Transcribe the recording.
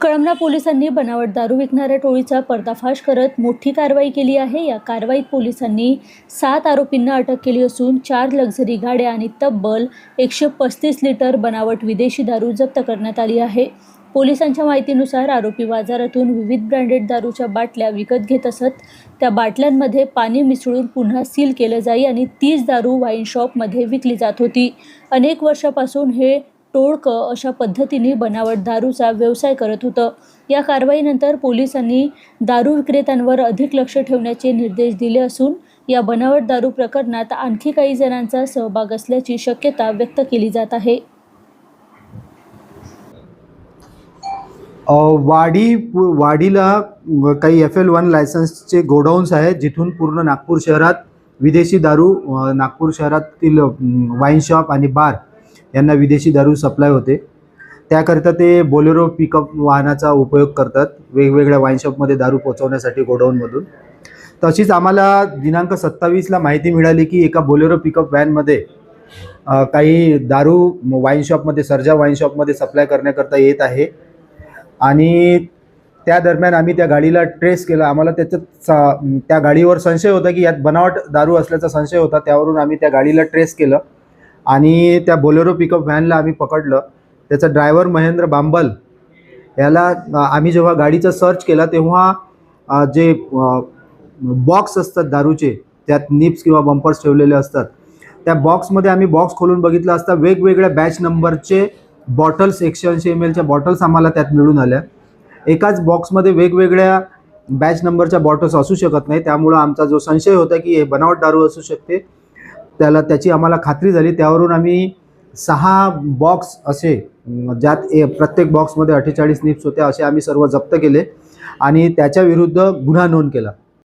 कळमना पोलिसांनी बनावट दारू विकणाऱ्या टोळीचा पर्दाफाश करत मोठी कारवाई केली आहे. या कारवाईत पोलिसांनी सात आरोपींना अटक केली असून चार लक्झरी गाड्या आणि तब्बल एकशे पस्तीस लिटर बनावट विदेशी दारू जप्त करण्यात आली आहे. पोलिसांच्या माहितीनुसार आरोपी बाजारातून विविध ब्रँडेड दारूच्या बाटल्या विकत घेत असत. त्या बाटल्यांमध्ये पाणी मिसळून पुन्हा सील केलं जाई आणि तीच दारू वाईन शॉपमध्ये विकली जात होती. अनेक वर्षापासून हे टोळकं अशा पद्धतीने बनावट दारूचा व्यवसाय करत होतं. या कारवाईनंतर पोलिसांनी दारू विक्रेत्यांवर अधिक लक्ष ठेवण्याचे निर्देश दिले असून या बनावट दारू प्रकरणात आणखी काही जणांचा सहभाग असल्याची शक्यता व्यक्त केली जात आहे. वाडी वाडीला काही एफ एल वन लायसन्सचे गोडाऊन्स आहेत जिथून पूर्ण नागपूर शहरात विदेशी दारू नागपूर शहरातील वाईन शॉप आणि बार यांना विदेशी दारू सप्लाय होते. त्याकरिता ते बोलेरो पिकअप वाहनाचा उपयोग करतात वेगवेगळ्या वाईन शॉपमध्ये दारू पोहोचवण्यासाठी गोडाऊनमधून तशीच आम्हाला दिनांक सत्तावीसला माहिती मिळाली की एका बोलेरो पिकअप व्हॅनमध्ये काही दारू वाईन शॉपमध्ये सर्जा वाईन शॉपमध्ये सप्लाय करण्याकरता येत आहे. आणि त्या दरम्यान आम्ही त्या गाडीला ट्रेस केला. आम्हाला त्याच्यात त्या गाडीवर संशय होता की यात बनावट दारू असल्याचा संशय होता. त्यावरून आम्ही त्या गाडीला ट्रेस केलं. आणि त्या बोलेरो पिकअप व्हॅनला आम्ही पकडलं. त्याचा ड्रायव्हर महेंद्र बांबल याला आम्ही जेव्हा गाडीचा सर्च केला तेव्हा जे बॉक्स असतात दारूचे त्यात निप्स किंवा बंपर्स ठेवलेले असतात. त्या बॉक्समध्ये आम्ही बॉक्स खोलून बघितलं असता वेगवेगळ्या बॅच नंबरचे बॉटल्स एकशे ऐंशी एम एलच्या बॉटल्स आम्हाला त्यात मिळून आल्या. एकाच बॉक्समध्ये वेगवेगळ्या बॅच नंबरच्या बॉटल्स असू शकत नाही. त्यामुळं आमचा जो संशय होता की हे बनावट दारू असू शकते त्याला त्याची आम्हाला खात्री झाली. त्यावरून आम्ही सहा बॉक्स असे ज्यात ए प्रत्येक बॉक्समध्ये अठ्ठेचाळीस निप्स होत्या असे आम्ही सर्व जप्त केले. आणि त्याच्या विरुद्ध गुन्हा नोंद केला.